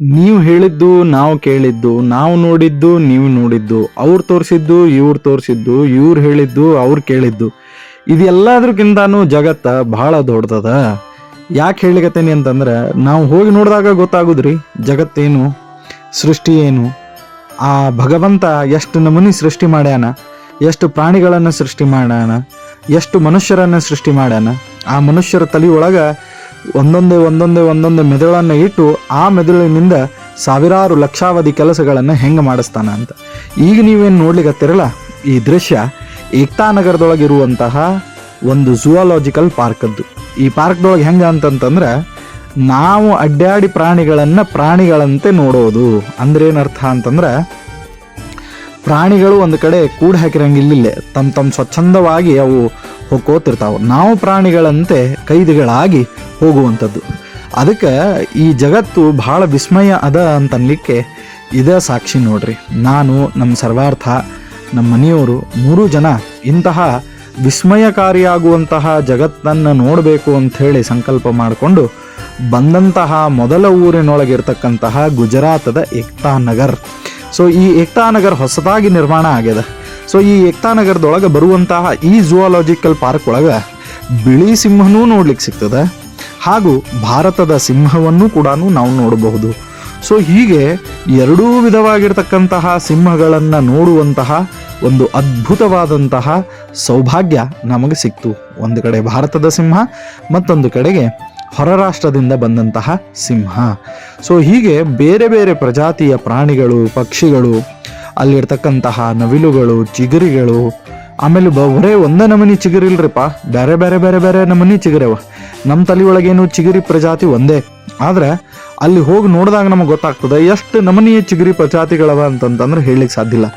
ನೀವು ಹೇಳಿದ್ದು, ನಾವು ಕೇಳಿದ್ದು, ನಾವು ನೋಡಿದ್ದು, ನೀವು ನೋಡಿದ್ದು, ಅವ್ರು ತೋರಿಸಿದ್ದು, ಇವ್ರು ತೋರಿಸಿದ್ದು, ಇವ್ರು ಹೇಳಿದ್ದು, ಅವ್ರು ಕೇಳಿದ್ದು. ಇದೆಲ್ಲದಕ್ಕಿಂತಾನು ಜಗತ್ತ ಬಹಳ ದೊಡ್ಡದ ಯಾಕೆ ಹೇಳಿಕತ್ತೇನೆ ಅಂತಂದ್ರೆ, ನಾವು ಹೋಗಿ ನೋಡಿದಾಗ ಗೊತ್ತಾಗುದ್ರಿ, ಜಗತ್ತೇನು ಸೃಷ್ಟಿ ಏನು ಆ ಭಗವಂತ ಎಷ್ಟು ನಮೂನಿ ಸೃಷ್ಟಿ ಮಾಡ್ಯಾನ, ಎಷ್ಟು ಪ್ರಾಣಿಗಳನ್ನು ಸೃಷ್ಟಿ ಮಾಡ್ಯಾನ, ಎಷ್ಟು ಮನುಷ್ಯರನ್ನ ಸೃಷ್ಟಿ ಮಾಡ್ಯಾನ, ಆ ಮನುಷ್ಯರ ತಲೆ ಒಳಗ ಒಂದೊಂದೇ ಒಂದೊಂದೇ ಒಂದೊಂದೇ ಮೆದುಳನ್ನು ಇಟ್ಟು ಆ ಮೆದುಳಿನಿಂದ ಸಾವಿರಾರು ಲಕ್ಷಾವಧಿ ಕೆಲಸಗಳನ್ನು ಹೆಂಗೆ ಮಾಡಿಸ್ತಾನ ಅಂತ. ಈಗ ನೀವೇನು ನೋಡ್ಲಿಕ್ಕತ್ತಿರಲ್ಲ ಈ ದೃಶ್ಯ ಏಕ್ತಾ ನಗರದೊಳಗಿರುವಂತಹ ಒಂದು ಝೂಯಾಲಜಿಕಲ್ ಪಾರ್ಕದ್ದು ಈ ಪಾರ್ಕ್ದೊಳಗೆ ಹೆಂಗೆ ಅಂತಂತಂದ್ರೆ ನಾವು ಅಡ್ಡಾಡಿ ಪ್ರಾಣಿಗಳನ್ನು ಪ್ರಾಣಿಗಳಂತೆ ನೋಡೋದು. ಅಂದ್ರೆ ಏನರ್ಥ ಅಂತಂದ್ರೆ ಪ್ರಾಣಿಗಳು ಒಂದು ಕಡೆ ಕೂಡ್ ಹಾಕಿರಂಗಿಲ್ಲ ತಮ್ಮ ತಮ್ಮ ಸ್ವಚ್ಛಂದವಾಗಿ ಅವು ಹೋಗ್ಕೋತಿರ್ತಾವೆ. ನಾವು ಪ್ರಾಣಿಗಳಂತೆ ಕೈದಿಗಳಾಗಿ ಹೋಗುವಂಥದ್ದು. ಅದಕ್ಕೆ ಈ ಜಗತ್ತು ಭಾಳ ವಿಸ್ಮಯ ಅದ ಅಂತನ್ಲಿಕ್ಕೆ ಇದೇ ಸಾಕ್ಷಿ ನೋಡ್ರಿ. ನಾನು ನಮ್ಮ ಸರ್ವಾರ್ಥ ನಮ್ಮ ಮನೆಯವರು ಮೂರು ಜನ ಇಂತಹ ವಿಸ್ಮಯಕಾರಿಯಾಗುವಂತಹ ಜಗತ್ತನ್ನು ನೋಡಬೇಕು ಅಂಥೇಳಿ ಸಂಕಲ್ಪ ಮಾಡಿಕೊಂಡು ಬಂದಂತಹ ಮೊದಲ ಊರಿನೊಳಗಿರ್ತಕ್ಕಂತಹ ಗುಜರಾತದ ಏಕ್ತಾ ನಗರ್. ಸೊ ಈ ಏಕ್ತಾ ನಗರ್ ಹೊಸದಾಗಿ ನಿರ್ಮಾಣ ಆಗ್ಯದ. ಸೊ ಈ ಏಕ್ತಾ ನಗರದೊಳಗೆ ಬರುವಂತಹ ಈ ಜುವಾಲಾಜಿಕಲ್ ಪಾರ್ಕ್ ಒಳಗೆ ಬಿಳಿ ಸಿಂಹನೂ ನೋಡ್ಲಿಕ್ಕೆ ಸಿಗ್ತದೆ. ಹಾಗೂ ಭಾರತದ ಸಿಂಹವನ್ನು ಕೂಡ ನಾವು ನೋಡಬಹುದು. ಸೊ ಹೀಗೆ ಎರಡೂ ವಿಧವಾಗಿರ್ತಕ್ಕಂತಹ ಸಿಂಹಗಳನ್ನು ನೋಡುವಂತಹ ಒಂದು ಅದ್ಭುತವಾದಂತಹ ಸೌಭಾಗ್ಯ ನಮಗೆ ಸಿಕ್ತು. ಒಂದು ಕಡೆ ಭಾರತದ ಸಿಂಹ, ಮತ್ತೊಂದು ಕಡೆಗೆ ಹೊರ ರಾಷ್ಟ್ರದಿಂದ ಬಂದಂತಹ ಸಿಂಹ. ಸೊ ಹೀಗೆ ಬೇರೆ ಬೇರೆ ಪ್ರಜಾತಿಯ ಪ್ರಾಣಿಗಳು, ಪಕ್ಷಿಗಳು ಅಲ್ಲಿರ್ತಕ್ಕಂತಹ ನವಿಲುಗಳು, ಚಿಗರಿಗಳು, ಆಮೇಲೆ ಬರೇ ಒಂದೇ ನಮೂನಿ ಚಿಗುರಿಲ್ರಿಪ್ಪ ಬೇರೆ ಬೇರೆ ಬೇರೆ ಬೇರೆ ನಮೂನಿ ಚಿಗುರವ. ನಮ್ಮ ತಲೆ ಒಳಗೇನು ಚಿಗರಿ ಪ್ರಜಾತಿ ಒಂದೇ. ಆದ್ರೆ ಅಲ್ಲಿ ಹೋಗಿ ನೋಡಿದಾಗ ನಮಗೆ ಗೊತ್ತಾಗ್ತದೆ, ಎಷ್ಟು ನಮೂನಿಯ ಚಿಗರಿ ಪ್ರಜಾತಿಗಳವ ಅಂತಂತಂದ್ರೆ ಹೇಳಲಿಕ್ಕೆ ಸಾಧ್ಯ ಇಲ್ಲ.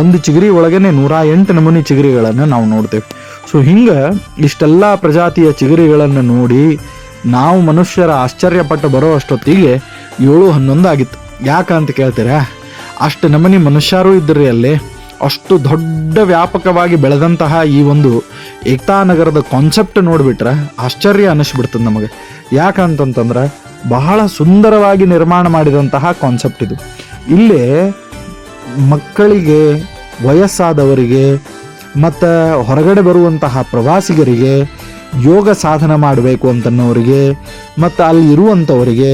ಒಂದು ಚಿಗುರಿ ಒಳಗೇನೆ ನೂರ ಎಂಟು ನಮೂನಿ ಚಿಗುರಿಗಳನ್ನು ನಾವು ನೋಡ್ತೇವೆ. ಸೊ ಹಿಂಗೆ ಇಷ್ಟೆಲ್ಲ ಪ್ರಜಾತಿಯ ಚಿಗರಿಗಳನ್ನು ನೋಡಿ ನಾವು ಮನುಷ್ಯರ ಆಶ್ಚರ್ಯಪಟ್ಟು ಬರೋ ಅಷ್ಟೊತ್ತಿಗೆ ಏಳು ಹನ್ನೊಂದು ಆಗಿತ್ತು. ಯಾಕಂತ ಕೇಳ್ತೀರಾ? ಅಷ್ಟು ನಮನಿ ಮನುಷ್ಯರು ಇದ್ದರೆ ಅಲ್ಲಿ. ಅಷ್ಟು ದೊಡ್ಡ ವ್ಯಾಪಕವಾಗಿ ಬೆಳೆದಂತಹ ಈ ಒಂದು ಏಕ್ತಾ ನಗರದ ಕಾನ್ಸೆಪ್ಟ್ ನೋಡಿಬಿಟ್ರೆ ಆಶ್ಚರ್ಯ ಅನಿಸ್ಬಿಡ್ತದೆ ನಮಗೆ. ಯಾಕಂತಂತಂದ್ರೆ ಬಹಳ ಸುಂದರವಾಗಿ ನಿರ್ಮಾಣ ಮಾಡಿದಂತಹ ಕಾನ್ಸೆಪ್ಟ್ ಇದು. ಇಲ್ಲೇ ಮಕ್ಕಳಿಗೆ, ವಯಸ್ಸಾದವರಿಗೆ, ಮತ್ತು ಹೊರಗಡೆ ಬರುವಂತಹ ಪ್ರವಾಸಿಗರಿಗೆ ಯೋಗ ಸಾಧನ ಮಾಡಬೇಕು ಅಂತನ್ನೋರಿಗೆ, ಮತ್ತು ಅಲ್ಲಿ ಇರುವಂಥವರಿಗೆ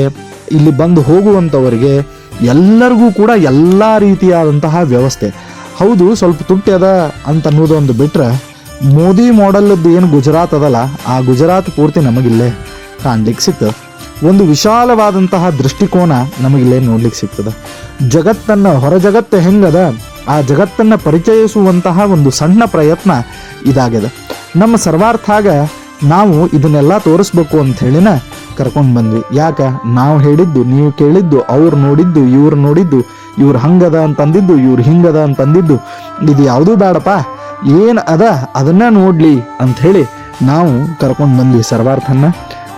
ಇಲ್ಲಿ ಬಂದು ಹೋಗುವಂಥವರಿಗೆ ಎಲ್ಲರಿಗೂ ಕೂಡ ಎಲ್ಲ ರೀತಿಯಾದಂತಹ ವ್ಯವಸ್ಥೆ. ಹೌದು, ಸ್ವಲ್ಪ ತುಟ್ಟಿ ಅದ ಅಂತ ಅನ್ನೋದು ಒಂದು ಬಿಟ್ರೆ ಮೋದಿ ಮಾಡೆಲ್ದು ಏನು ಗುಜರಾತ್ ಅದಲ್ಲ, ಆ ಗುಜರಾತ್ ಪೂರ್ತಿ ನಮಗಿಲ್ಲೇ ಕಾಣ್ಲಿಕ್ಕೆ ಸಿಗ್ತದೆ ಒಂದು ವಿಶಾಲವಾದಂತಹ ದೃಷ್ಟಿಕೋನ ನಮಗಿಲ್ಲೇ ನೋಡ್ಲಿಕ್ಕೆ ಸಿಗ್ತದೆ ಜಗತ್ತನ್ನು, ಹೊರ ಜಗತ್ತು ಹೆಂಗದ, ಆ ಜಗತ್ತನ್ನು ಪರಿಚಯಿಸುವಂತಹ ಒಂದು ಸಣ್ಣ ಪ್ರಯತ್ನ ಇದಾಗಿದೆ. ನಮ್ಮ ಸರ್ವಾರ್ಥಾಗ ನಾವು ಇದನ್ನೆಲ್ಲ ತೋರಿಸ್ಬೇಕು ಅಂತ ಹೇಳಿನ ಕರ್ಕೊಂಡು ಬಂದ್ವಿ. ಯಾಕೆ? ನಾವು ಹೇಳಿದ್ದು, ನೀವು ಕೇಳಿದ್ದು, ಅವ್ರು ನೋಡಿದ್ದು, ಇವ್ರು ನೋಡಿದ್ದು, ಇವ್ರು ಹಂಗದ ಅಂತಂದಿದ್ದು, ಇವ್ರು ಹಿಂಗದ ಅಂತಂದಿದ್ದು, ಇದು ಯಾವುದೂ ಬೇಡಪ್ಪ ಏನು ಅದ ಅದನ್ನ ನೋಡಲಿ ಅಂತ ಹೇಳಿ ನಾವು ಕರ್ಕೊಂಡು ಬಂದ್ವಿ ಸರ್ವಾರ್ಥನ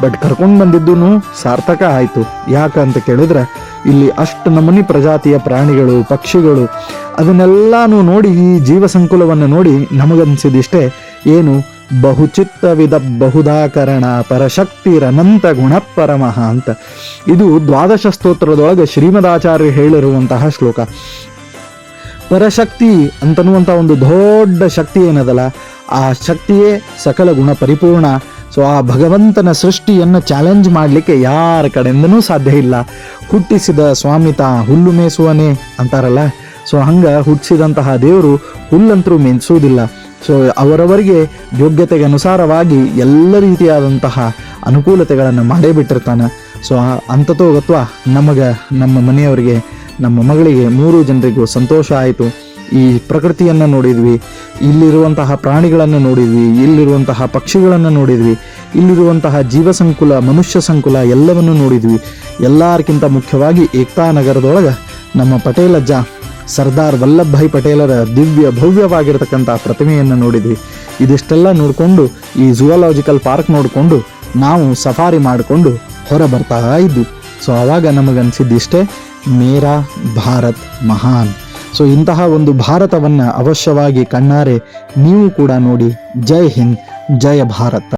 ಬಟ್ ಕರ್ಕೊಂಡು ಬಂದಿದ್ದು ಸಾರ್ಥಕ ಆಯಿತು. ಯಾಕಂತ ಕೇಳಿದ್ರೆ, ಇಲ್ಲಿ ಅಷ್ಟು ನಮೂನಿ ಪ್ರಜಾತಿಯ ಪ್ರಾಣಿಗಳು, ಪಕ್ಷಿಗಳು, ಅದನ್ನೆಲ್ಲಾನು ನೋಡಿ ಈ ಜೀವ ಸಂಕುಲವನ್ನು ನೋಡಿ ನಮಗನ್ಸಿದಿಷ್ಟೇ ಏನು? ಬಹುಚಿತ್ತವಿದ ಬಹುದಾಕರಣ ಪರಶಕ್ತಿರನಂತ ಗುಣಪರಮಃ ಅಂತ. ಇದು ದ್ವಾದಶ ಸ್ತೋತ್ರದೊಳಗೆ ಶ್ರೀಮದಾಚಾರ್ಯ ಹೇಳಿರುವಂತಹ ಶ್ಲೋಕ. ಪರಶಕ್ತಿ ಅಂತನ್ನುವಂಥ ಒಂದು ದೊಡ್ಡ ಶಕ್ತಿ ಏನದಲ್ಲ, ಆ ಶಕ್ತಿಯೇ ಸಕಲ ಗುಣ ಪರಿಪೂರ್ಣ. ಸೊ, ಆ ಭಗವಂತನ ಸೃಷ್ಟಿಯನ್ನು ಚಾಲೆಂಜ್ ಮಾಡಲಿಕ್ಕೆ ಯಾರ ಕಡೆಯಿಂದನೂ ಸಾಧ್ಯ ಇಲ್ಲ. ಹುಟ್ಟಿಸಿದ ಸ್ವಾಮಿತ ಹುಲ್ಲು ಮೇಸುವನೇ ಅಂತಾರಲ್ಲ. ಸೊ, ಹಂಗೆ ಹುಟ್ಟಿಸಿದಂತಹ ದೇವರು ಹುಲ್ಲಂತರೂ ಮೆನ್ಸುವುದಿಲ್ಲ ಸೊ ಅವರವರಿಗೆ ಯೋಗ್ಯತೆಗೆ ಅನುಸಾರವಾಗಿ ಎಲ್ಲ ರೀತಿಯಾದಂತಹ ಅನುಕೂಲತೆಗಳನ್ನು ಮಾಡೇ ಬಿಟ್ಟಿರ್ತಾನೆ. ಸೊ ಅಂತತೋಗತ್ವ ನಮಗೆ, ನಮ್ಮ ಮನೆಯವರಿಗೆ, ನಮ್ಮ ಮಗಳಿಗೆ ಮೂರು ಜನರಿಗೂ ಸಂತೋಷ ಆಯಿತು. ಈ ಪ್ರಕೃತಿಯನ್ನು ನೋಡಿದ್ವಿ, ಇಲ್ಲಿರುವಂತಹ ಪ್ರಾಣಿಗಳನ್ನು ನೋಡಿದ್ವಿ, ಇಲ್ಲಿರುವಂತಹ ಪಕ್ಷಿಗಳನ್ನು ನೋಡಿದ್ವಿ, ಇಲ್ಲಿರುವಂತಹ ಜೀವ ಸಂಕುಲ, ಮನುಷ್ಯ ಸಂಕುಲ ಎಲ್ಲವನ್ನು ನೋಡಿದ್ವಿ. ಎಲ್ಲರಿಗಿಂತ ಮುಖ್ಯವಾಗಿ ಏಕ್ತಾ ನಗರದೊಳಗೆ ನಮ್ಮ ಪಟೇಲಜ್ಜ ಸರ್ದಾರ್ ವಲ್ಲಭಭಾಯಿ ಪಟೇಲರ ದಿವ್ಯ ಭವ್ಯವಾಗಿರತಕ್ಕಂಥ ಪ್ರತಿಮೆಯನ್ನು ನೋಡಿದ್ವಿ. ಇದಿಷ್ಟೆಲ್ಲ ನೋಡಿಕೊಂಡು ಈ ಝುವಾಲಾಜಿಕಲ್ ಪಾರ್ಕ್ ನೋಡಿಕೊಂಡು ನಾವು ಸಫಾರಿ ಮಾಡಿಕೊಂಡು ಹೊರ ಬರ್ತಾ ಇದ್ವಿ ಸೊ ಆವಾಗ ನಮಗನ್ಸಿದ್ದಿಷ್ಟೇ ಮೇರಾ ಭಾರತ್ ಮಹಾನ್. ಸೊ ಇಂತಹ ಒಂದು ಭಾರತವನ್ನು ಅವಶ್ಯವಾಗಿ ಕಣ್ಣಾರೆ ನೀವು ಕೂಡ ನೋಡಿ. ಜೈ ಹಿಂದ್ ಜಯ ಭಾರತ.